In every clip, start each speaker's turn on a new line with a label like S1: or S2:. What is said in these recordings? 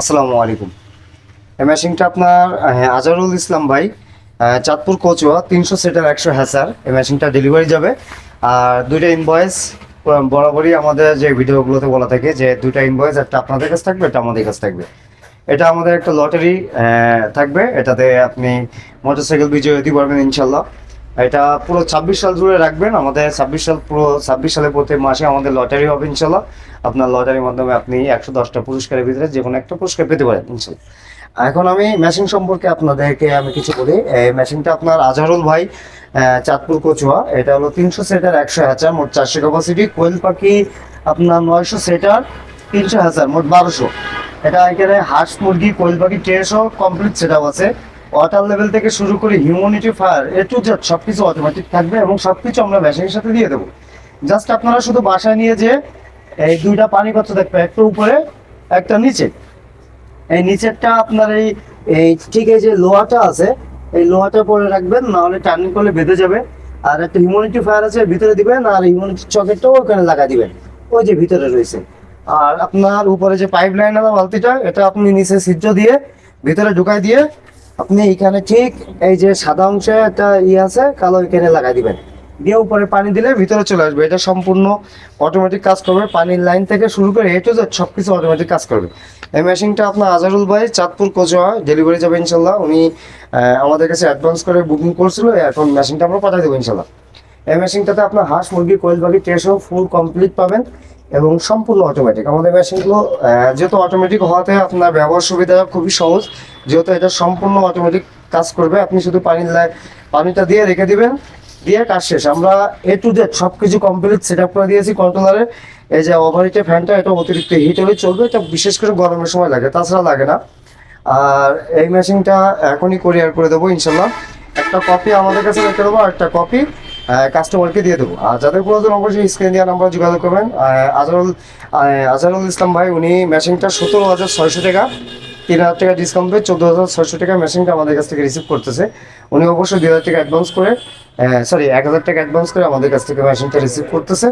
S1: আসসালামু আলাইকুম। এই মেশিনটা আপনার আজারুল ইসলাম ভাই চাঁদপুর কচুয়া, তিনশো সেটার একশো হ্যাসার এই মেশিনটা ডেলিভারি যাবে। আর দুইটা ইনভয়েস বরাবরই আমাদের যে ভিডিওগুলোতে বলা থাকে যে দুইটা ইনভয়েস একটা আপনাদের কাছে থাকবে, একটা আমাদের কাছে থাকবে। এটা আমাদের একটা লটারি থাকবে। এটাতে আপনি মোটরসাইকেল বিজয় দিতে পারবেন ইনশাল্লাহ এটা পুরো ছাব্বিশ সাল জুড়ে রাখবেন। আমাদের ছাব্বিশ সাল পুরো ছাব্বিশ সালে প্রতি মাসে আমাদের লটারি হবে ইনশাল্লাহ আপনার লটারির মাধ্যমে আপনি একশো দশটা পুরস্কারের ভিতরে যে কোনো একটা পুরস্কার পেতে পারেন ইনশাল্লাহ এখন আমি মেশিন সম্পর্কে আপনাদেরকে আমি কিছু বলি। এই মেশিনটা আপনার আজহারুল ভাই চাঁদপুর কচুয়া। এটা হলো তিনশো সেটার একশো হাজার, মোট চারশো ক্যাপাসিটি কোয়েল পাখি আপনার নয়শো সেটার তিনশো হাজার, মোট বারোশো। এটা এখানে হাঁস মুরগি, কোয়েল পাখি ট্রেসও কমপ্লিট সেট আছে। ওয়াটার লেভেল থেকে শুরু করে humanity fire A to Z সব কিছু অটোমেটিক থাকবে এবং সব কিছু আমরা মেশিনের সাথে দিয়ে দেবো। জাস্ট আপনারা শুধু বাসায় নিয়ে যে এই দুইটা পানি পাত্র দেখবে একটা উপরে, একটা নিচে। এই নিচেরটা আপনার এই এই ঠিক এই যে লোহাটা আছে, এই লোহাটা পরে রাখবেন, নাহলে টার্নিং করলে বেঁধে যাবে। আর একটা হিউম্যানিটি ফায়ার আছে ভিতরে দিবেন, আর হিউম্যানিটি চকেটটাও ওখানে লাগাই দিবেন। ওই যে ভিতরে রয়েছে। আর আপনার উপরে যে পাইপ লাইন আছে বালতিটা, এটা আপনি নিচে ছিদ্র দিয়ে ভিতরে ঢুকাই দিয়ে আপনি এখানে ঠিক এই যে সাদা অংশে একটা ইয়ে আছে, কালো এখানে লাগাই দিবেন। দিয়ে উপরে পানি দিলে ভিতরে চলে আসবে। এটা সম্পূর্ণ অটোমেটিক কাজ করবে। পানির লাইন থেকে শুরু করে এ টু জেড সব কিছু অটোমেটিক কাজ করবে। এই মেশিনটা আপনার আজারুল ভাই চাঁদপুর, কোচোয়া ডেলিভারি যাবে ইনশাল্লাহ। উনি আমাদের কাছে অ্যাডভান্স করে বুকিং করছিল। এখন মেশিনটা আমরা পাঠিয়ে দেবো ইনশাল্লাহ। এই মেশিনটাতে আপনার হাঁস, মুরগি, কোয়েল পাখি টেসও ফুল কমপ্লিট পাবেন। এবং সম্পূর্ণ অটোমেটিক আমাদের মেশিনগুলো যেহেতু অটোমেটিক হওয়াতে আপনার ব্যবহার সুবিধা খুবই সহজ, যেহেতু এটা সম্পূর্ণ অটোমেটিক কাজ করবে, আপনি শুধু পানি পানিটা দিয়ে রেখে দিবেন, দিয়ে কাজ শেষ। আমরা এ টু জেড সব কিছু কমপ্লিট সেট আপ করে দিয়েছি কন্ট্রোলারে এই যে ওভারহিটে ফ্যানটা এটা অতিরিক্ত হিট হলে চলবে, এটা বিশেষ করে গরমের সময় লাগে, তাছাড়া লাগে না। আর এই মেশিনটা এখনই কোরিয়ার করে দেবো ইনশাল্লাহ একটা কপি আমাদের কাছে রেখে দেবো আর একটা কপি কাস্টমারকে দিয়ে দেবো। আর যাদের প্রয়োজন অবশ্যই স্ক্রিন দিয়ে নাম্বার যোগাযোগ করবেন। আহ, আজহারুল ইসলাম ভাই উনি মেশিনটা সতেরো হাজার ছয়শো টাকা তিন হাজার টাকা ডিসকাউন্ট পেয়ে চোদ্দ হাজার ছয়শো টাকা মেশিনটা আমাদের কাছ থেকে রিসিভ করতেছে। উনি অবশ্যই দুই হাজার টাকা অ্যাডভান্স করে সরি এক হাজার টাকা অ্যাডভান্স করে আমাদের কাছ থেকে মেশিনটা রিসিভ করতেছে।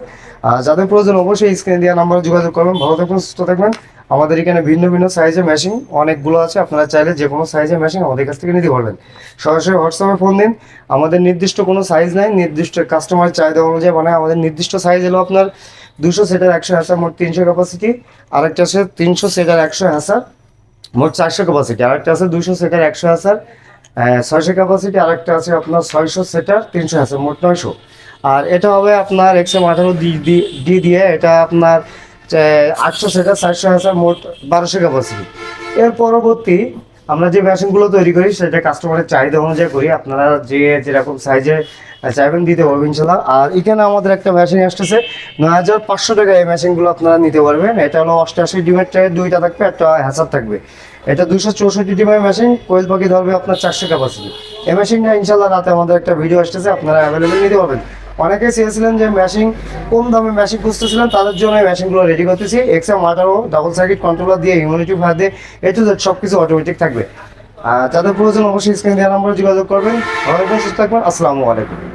S1: আর যাদের প্রয়োজন অবশ্যই স্ক্রিন দেওয়া নাম্বারে যোগাযোগ করবেন। ভালো থাকবেন সুস্থ থাকবেন। আমাদের এখানে ভিন্ন ভিন্ন সাইজের মেশিন অনেকগুলো আছে। আপনারা চাইলে যে কোনো সাইজের মেশিন আমাদের কাছ থেকে নিতে পারবেন। সরাসরি হোয়াটসঅ্যাপে ফোন দিন। আমাদের নির্দিষ্ট কোনো সাইজ নাই। নির্দিষ্ট কাস্টমার চাহিদা অনুযায়ী মানে আমাদের নির্দিষ্ট সাইজ হলো আপনার দুশো সেটার একশো হাজার মোট তিনশো ক্যাপাসিটি আরেকটা আছে তিনশো সেটার একশো হাজার মোট চারশো ক্যাপাসিটি আরেকটা আছে দুশো সেটার একশো হাজার ছয়শো ক্যাপাসিটি আরেকটা আছে আপনার ছয়শো সেটার তিনশো হাজার মোট নয়শো। আর এটা হবে আপনার এক্সএম আঠারো ডি দিয়ে এটা আপনার আটশো সেটা চারশো হাজার মোট বারোশো ক্যাপাসিটি এর পরবর্তী আমরা যে মেশিনগুলো তৈরি করি, সেটা কাস্টমারের চাহিদা অনুযায়ী করি। আপনারা যে যেরকম সাইজে চাইবেন দিতে পারবেন ইনশাল্লাহ। আর এখানে আমাদের একটা মেশিন আসতেছে, নয় হাজার পাঁচশো টাকা এই মেশিনগুলো আপনারা নিতে পারবেন। এটা হলো অষ্টআশি ডিমের ট্রে দুইটা থাকবে, একটা হ্যাচার থাকবে। এটা দুশো চৌষট্টি ডিমের মেশিন কোয়েল পাখি ধরবে আপনার চারশো ক্যাপাসিটি এই মেশিনটা ইনশাল্লাহ রাতে আমাদের একটা ভিডিও আসতেছে, আপনারা অ্যাভেলেবেল নিতে পারবেন। অনেকে চেয়েছিলেন যে মেশিন কোন দামে মেশিন খুঁজতেছিলেন, তাদের জন্য এই মেশিনগুলো রেডি করতেছি। এক্সএম আঠারো ডাবল সার্কিট কন্ট্রোলার দিয়ে ইমিউনিটি ভাত দিয়ে এ টু জেড সব কিছু অটোমেটিক থাকবে যাদের প্রয়োজন অবশ্যই স্ক্রিন দেওয়া নম্বরে যোগাযোগ করবেন। ভালো সুস্থ থাকবেন। আসসালামু আলাইকুম।